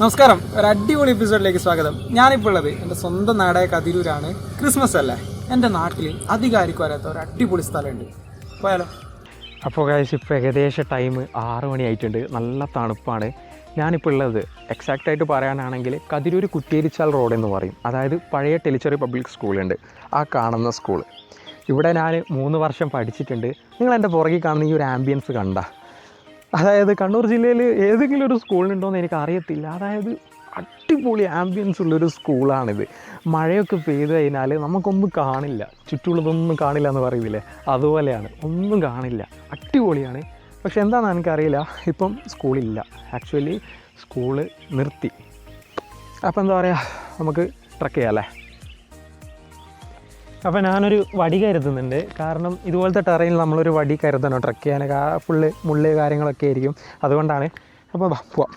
നമസ്കാരം. ഒരു അടിപൊളി എപ്പിസോഡിലേക്ക് സ്വാഗതം. ഞാനിപ്പോൾ ഉള്ളത് എന്റെ സ്വന്തം നാടായ കതിരൂരാണ്. ക്രിസ്മസ് അല്ലേ? എന്റെ നാട്ടിൽ അധികാരിക്കും വരാത്ത ഒരു അടിപൊളി സ്ഥലമുണ്ട്. പോയാലോ? അപ്പോൾ കാശ് ഇപ്പോൾ ഏകദേശം ടൈം ആറ് മണി ആയിട്ടുണ്ട്. നല്ല തണുപ്പാണ്. ഞാനിപ്പോൾ ഉള്ളത് എക്സാക്റ്റ് ആയിട്ട് പറയാനാണെങ്കിൽ കതിരൂർ കുറ്റിയേരിച്ചാൽ റോഡ് എന്ന് പറയും. അതായത് പഴയ ടെലിച്ചറി പബ്ലിക് സ്കൂളുണ്ട് ആ കാണുന്ന സ്കൂൾ ഇവിടെ ഞാൻ മൂന്ന് വർഷം പഠിച്ചിട്ടുണ്ട്. നിങ്ങൾ എന്റെ പുറകിൽ കാണുന്ന ഈ ഒരു ആംബിയൻസ് കണ്ട. അതായത് കണ്ണൂർ ജില്ലയിൽ ഏതെങ്കിലും ഒരു സ്കൂളിനുണ്ടോ എന്ന് എനിക്ക് അറിയത്തില്ല അതായത് അടിപൊളി ആംബിയൻസ് ഉള്ളൊരു സ്കൂളാണിത്. മഴയൊക്കെ പെയ്ത് കഴിഞ്ഞാൽ നമുക്കൊന്നും കാണില്ല. ചുറ്റുമുള്ളതൊന്നും കാണില്ല എന്ന് പറയില്ലേ അതുപോലെയാണ്. ഒന്നും കാണില്ല. അടിപൊളിയാണ്. പക്ഷെ എന്താണെന്ന് എനിക്കറിയില്ല. ഇപ്പം സ്കൂളില്ല. ആക്ച്വലി സ്കൂൾ നിർത്തി. അപ്പോൾ എന്താ പറയുക നമുക്ക് ട്രക്ക് ചെയ്യാം അല്ലേ? അപ്പോൾ ഞാനൊരു വടി കരുതുന്നുണ്ട്. കാരണം ഇതുപോലത്തെ ടെറയിൽ നമ്മളൊരു വടി കരുതണം ട്രക്ക് ചെയ്യാനൊക്കെ ആ ഫുള്ള് മുള്ള് കാര്യങ്ങളൊക്കെ ആയിരിക്കും. അതുകൊണ്ടാണ്. അപ്പോൾ പോവാം.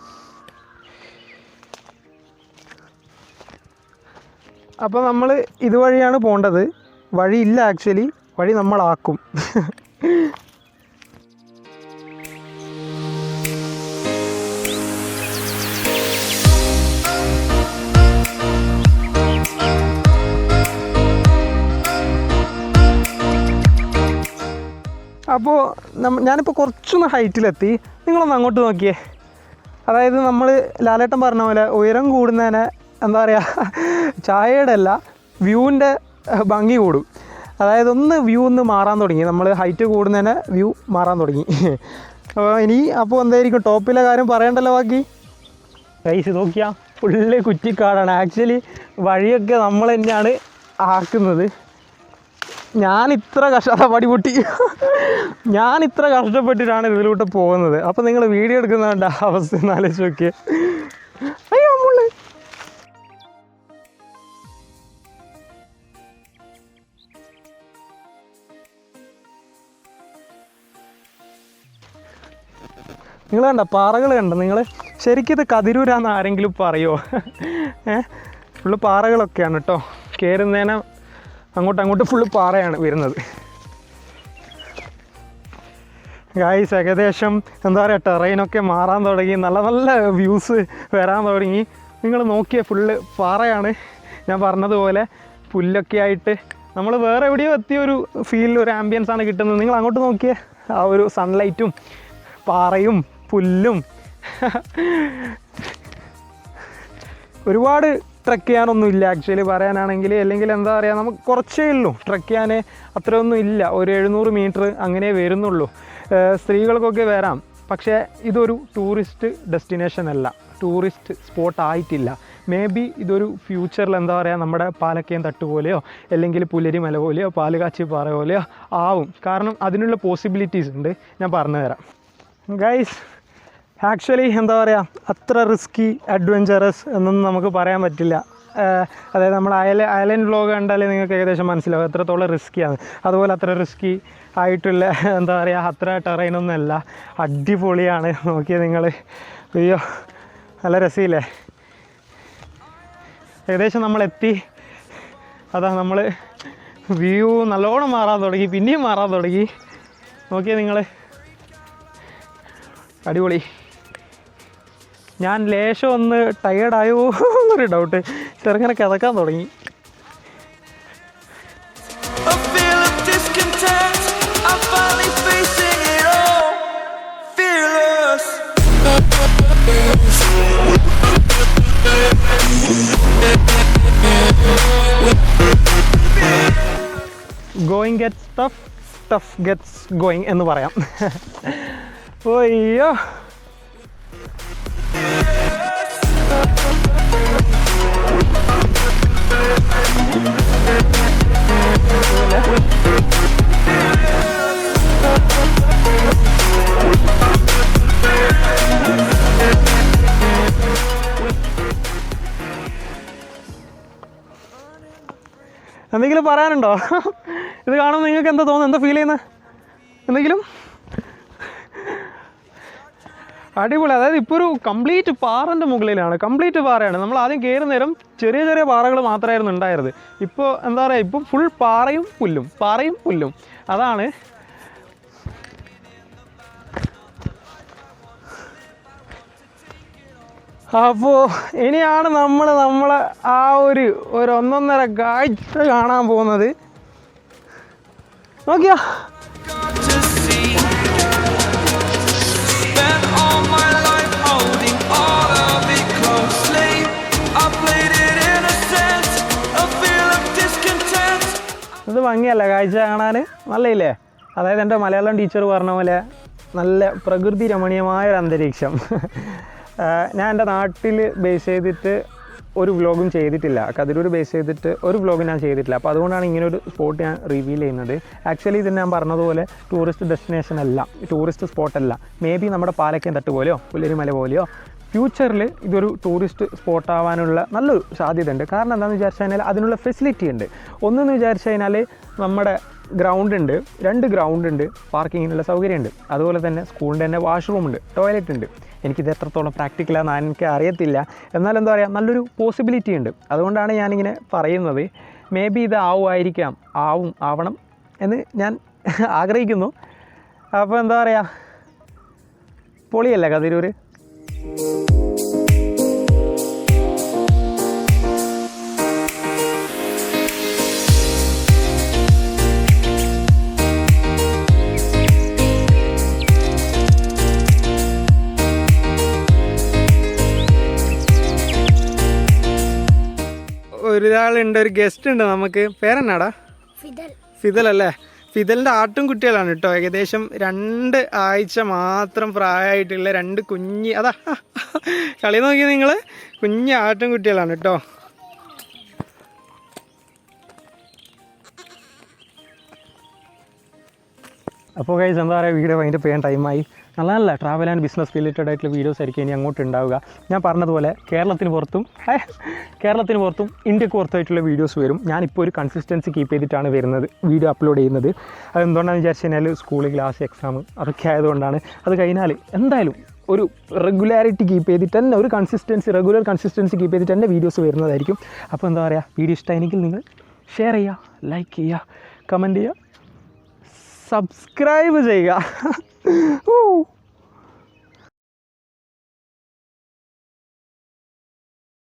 അപ്പോൾ നമ്മൾ ഇതുവഴിയാണ് പോകേണ്ടത് വഴിയില്ല ആക്ച്വലി വഴി നമ്മളാക്കും. അപ്പോൾ ഞാനിപ്പോൾ കുറച്ചൊന്ന് ഹൈറ്റിലെത്തി. നിങ്ങളൊന്ന് അങ്ങോട്ട് നോക്കിയേ. അതായത് നമ്മൾ ലാലേട്ടൻ പറഞ്ഞ പോലെ ഉയരം കൂടുന്നതിനെ എന്താ പറയുക ചായയുടെ അല്ല വ്യൂവിന്റെ ഭംഗി കൂടും. അതായത് ഒന്ന് വ്യൂ ഒന്ന് മാറാൻ തുടങ്ങി. നമ്മൾ ഹൈറ്റ് കൂടുന്നതിന് വ്യൂ മാറാൻ തുടങ്ങി. അപ്പോൾ ഇനി അപ്പോൾ എന്തായിരിക്കും? ടോപ്പിലെ കാര്യം പറയണ്ടല്ലോ ബാക്കി? കൈസ് നോക്കിയാൽ ഫുള്ള് കുറ്റിക്കാടാണ്. ആക്ച്വലി വഴിയൊക്കെ നമ്മൾ തന്നെയാണ് ആക്കുന്നത്. ഞാൻ ഇത്ര കഷ്ട പടി പൊട്ടി ഞാൻ ഇത്ര കഷ്ടപ്പെട്ടിട്ടാണ് ഇതിലൂടെ പോകുന്നത്. അപ്പം നിങ്ങൾ വീഡിയോ എടുക്കുന്നതിന്റെ അവസ്ഥ ഒന്ന് ആലോചിച്ച് അയ്യോ മുള്ള് നിങ്ങൾ കണ്ട? പാറകൾ കണ്ട നിങ്ങൾ ശരിക്കും ഇത് കതിരൂരാന്ന് ആരെങ്കിലും പറയുമോ ഏഹ് ഫുള്ള് പാറകളൊക്കെയാണ് കേട്ടോ കയറുന്നതിനെ അങ്ങോട്ട് അങ്ങോട്ട് ഫുള്ള് പാറയാണ് വരുന്നത്. ഗായ്സ് ഏകദേശം എന്താ പറയുക ടെറൈനൊക്കെ മാറാൻ തുടങ്ങി. നല്ല നല്ല വ്യൂസ് വരാൻ തുടങ്ങി. നിങ്ങൾ നോക്കിയ ഫുള്ള് പാറയാണ്. ഞാൻ പറഞ്ഞതുപോലെ പുല്ലൊക്കെ ആയിട്ട് നമ്മൾ വേറെ എവിടെയോ എത്തിയ ഒരു ഫീൽ ഒരു ആംബിയൻസ് ആണ് കിട്ടുന്നത്. നിങ്ങൾ അങ്ങോട്ട് നോക്കിയ ആ ഒരു സൺലൈറ്റും പാറയും പുല്ലും. ഒരുപാട് ട്രക്ക് ചെയ്യാനൊന്നും ഇല്ല. ആക്ച്വലി പറയാനാണെങ്കിൽ അല്ലെങ്കിൽ എന്താ പറയുക നമുക്ക് കുറച്ചേ ഉള്ളൂ. ട്രക്ക് ചെയ്യാൻ അത്രയൊന്നും ഇല്ല. ഒരു എഴുന്നൂറ് മീറ്റർ അങ്ങനെ വരുന്നുള്ളൂ. സ്ത്രീകൾക്കൊക്കെ വരാം. പക്ഷേ ഇതൊരു ടൂറിസ്റ്റ് ഡെസ്റ്റിനേഷൻ അല്ല. ടൂറിസ്റ്റ് സ്പോട്ട് ആയിട്ടില്ല. മേ ബി ഇതൊരു ഫ്യൂച്ചറിൽ എന്താ പറയുക നമ്മുടെ പാലക്കയം തട്ട് പോലെയോ അല്ലെങ്കിൽ പുലരിമല പോലെയോ പാലുകാച്ചി പാറ പോലെയോ ആവും. കാരണം അതിനുള്ള പോസിബിലിറ്റീസ് ഉണ്ട്. ഞാൻ പറഞ്ഞുതരാം. ഗൈസ് ആക്ച്വലി എന്താ പറയുക അത്ര റിസ്കി അഡ്വഞ്ചറസ് എന്നൊന്നും നമുക്ക് പറയാൻ പറ്റില്ല. അതായത് നമ്മൾ അയല അയലൻഡ് വ്ലോഗ് കണ്ടാലേ നിങ്ങൾക്ക് ഏകദേശം മനസ്സിലാവും എത്രത്തോളം റിസ്ക്കിയാണ് അതുപോലെ അത്ര റിസ്കി ആയിട്ടുള്ള എന്താ പറയുക അത്ര ടെറൈനൊന്നും അല്ല. അടിപൊളിയാണ്. നോക്കിയത് നിങ്ങൾ അയ്യോ നല്ല രസമില്ലേ ഏകദേശം നമ്മളെത്തി അതാ നമ്മൾ വ്യൂ നല്ലോണം മാറാൻ തുടങ്ങി പിന്നെയും മാറാൻ തുടങ്ങി. നോക്കിയാൽ നിങ്ങൾ അടിപൊളി. ഞാൻ ലേശം ഒന്ന് ടയേർഡായോ എന്നൊരു ഡൗട്ട് ചെറുങ്ങനെ കിതക്കാൻ തുടങ്ങി. Going gets tough tough gets going എന്ന് പറയാം. ഓയ്യോ എന്തെങ്കിലും പറയാനുണ്ടോ? ഇത് കാണുമ്പോൾ നിങ്ങൾക്ക് എന്താ തോന്നുന്നത്? എന്താ ഫീൽ ചെയ്യുന്നത് എന്തെങ്കിലും? അടിപൊളി. അതായത് ഇപ്പോൾ ഒരു കംപ്ലീറ്റ് പാറന്റെ മുകളിലാണ്. കംപ്ലീറ്റ് പാറയാണ്. നമ്മൾ ആദ്യം കയറി നേരം ചെറിയ ചെറിയ പാറകൾ മാത്രമായിരുന്നു ഉണ്ടായിരുന്നത്. ഇപ്പോൾ എന്താ പറയുക ഇപ്പോൾ ഫുൾ പാറയും പുല്ലും. പാറയും പുല്ലും. അതാണ് അപ്പോൾ ഇനിയാണ് നമ്മൾ നമ്മൾ ആ ഒരു ഒരു ഒന്നൊന്നര കാഴ്ച കാണാൻ പോകുന്നത്. നോക്കിയാ. ഇത് ഭംഗിയല്ല? കാഴ്ച കാണാൻ നല്ലയില്ലേ? അതായത് എന്റെ മലയാളം ടീച്ചർ പറഞ്ഞ പോലെ നല്ല പ്രകൃതി രമണീയമായ ഒരു അന്തരീക്ഷം ഞാൻ എന്റെ നാട്ടിൽ ബേസ് ചെയ്തിട്ട് ഒരു വ്ലോഗും ചെയ്തിട്ടില്ല. കതിരൂർ ബേസ് ചെയ്തിട്ട് ഒരു വ്ലോഗ് ഞാൻ ചെയ്തിട്ടില്ല. അപ്പോൾ അതുകൊണ്ടാണ് ഇങ്ങനെ ഒരു സ്പോട്ട് ഞാൻ റിവീൽ ചെയ്യുന്നത്. ആക്ച്വലി ഇത് ഞാൻ പറഞ്ഞതുപോലെ ടൂറിസ്റ്റ് ഡെസ്റ്റിനേഷൻ അല്ല. ടൂറിസ്റ്റ് സ്പോട്ടല്ല മേ ബി നമ്മുടെ പാലക്കയം തട്ട് പോലെയോ പുല്ലരിമല പോലെയോ ഫ്യൂച്ചറിൽ ഇതൊരു ടൂറിസ്റ്റ് സ്പോട്ട് ആവാനുള്ള നല്ലൊരു സാധ്യത ഉണ്ട് കാരണം എന്താണെന്ന് വിചാരിച്ചു കഴിഞ്ഞാൽ അതിനുള്ള ഫെസിലിറ്റി ഉണ്ട്. ഒന്നെന്ന് വിചാരിച്ചു കഴിഞ്ഞാൽ നമ്മുടെ ഗ്രൗണ്ട് ഉണ്ട്. രണ്ട് ഗ്രൗണ്ട് ഉണ്ട്. പാർക്കിങ്ങിനുള്ള സൗകര്യമുണ്ട്. അതുപോലെ തന്നെ സ്കൂളിന്റെ തന്നെ വാഷ്റൂം ഉണ്ട്. ടോയ്ലറ്റ് ഉണ്ട്. എനിക്കിത് എത്രത്തോളം പ്രാക്ടിക്കലാണെന്ന് എനിക്ക് അറിയത്തില്ല. എന്നാൽ എന്താ പറയുക നല്ലൊരു പോസിബിലിറ്റി ഉണ്ട്. അതുകൊണ്ടാണ് ഞാനിങ്ങനെ പറയുന്നത്. മേ ബി ഇത് ആവുമായിരിക്കാം. ആവും ആവണം എന്ന് ഞാൻ ആഗ്രഹിക്കുന്നു. അപ്പോൾ എന്താ പറയുക പൊളിയല്ലേ കതിരൂർ ഒരാളുണ്ട് ഒരു ഗസ്റ്റ് ഉണ്ട് നമുക്ക്. പേരെന്നാടാ? ഫിദൽ. അല്ലേ? ഫിദലിന്റെ ആട്ടും കുട്ടികളാണ് കേട്ടോ. ഏകദേശം രണ്ട് ആഴ്ച മാത്രം പ്രായമായിട്ടുള്ള രണ്ട് കുഞ്ഞ് അതാ കളി നോക്കി നിങ്ങൾ കുഞ്ഞ് ആട്ടും കുട്ടികളാണ് കേട്ടോ. അപ്പോൾ കൈസ് എന്താ പറയുക വീഡിയോ അതിന്റെ ചെയ്യാൻ ടൈമായി നല്ല നല്ല ട്രാവൽ ആൻഡ് ബിസിനസ് റിലേറ്റഡ് ആയിട്ടുള്ള വീഡിയോസ് ആയിരിക്കും ഇനി അങ്ങോട്ട് ഉണ്ടാവുക. ഞാൻ പറഞ്ഞതുപോലെ കേരളത്തിന് പുറത്തും കേരളത്തിന് പുറത്തും ഇന്ത്യയ്ക്ക് പുറത്തായിട്ടുള്ള വീഡിയോസ് വരും. ഞാനിപ്പോൾ ഒരു കൺസിസ്റ്റൻസി കീപ്പ് ചെയ്തിട്ടാണ് വരുന്നത് വീഡിയോ അപ്ലോഡ് ചെയ്യുന്നത്. അതെന്തുകൊണ്ടാണെന്ന് വിചാരിച്ചു കഴിഞ്ഞാൽ സ്കൂൾ ക്ലാസ് എക്സാം അതൊക്കെ ആയതുകൊണ്ടാണ്. അത് കഴിഞ്ഞാൽ എന്തായാലും ഒരു റെഗുലാരിറ്റി കീപ്പ് ചെയ്തിട്ട് തന്നെ ഒരു കൺസിസ്റ്റൻസി റെഗുലർ കൺസിസ്റ്റൻസി കീപ്പ് ചെയ്തിട്ട് തന്നെ വീഡിയോസ് വരുന്നതായിരിക്കും. അപ്പോൾ എന്താ പറയുക വീഡിയോ ഇഷ്ടമായെങ്കിൽ നിങ്ങൾ ഷെയർ ചെയ്യുക ലൈക്ക് ചെയ്യുക കമന്റ് ചെയ്യുക. सब्सक्राइब हो जाएगा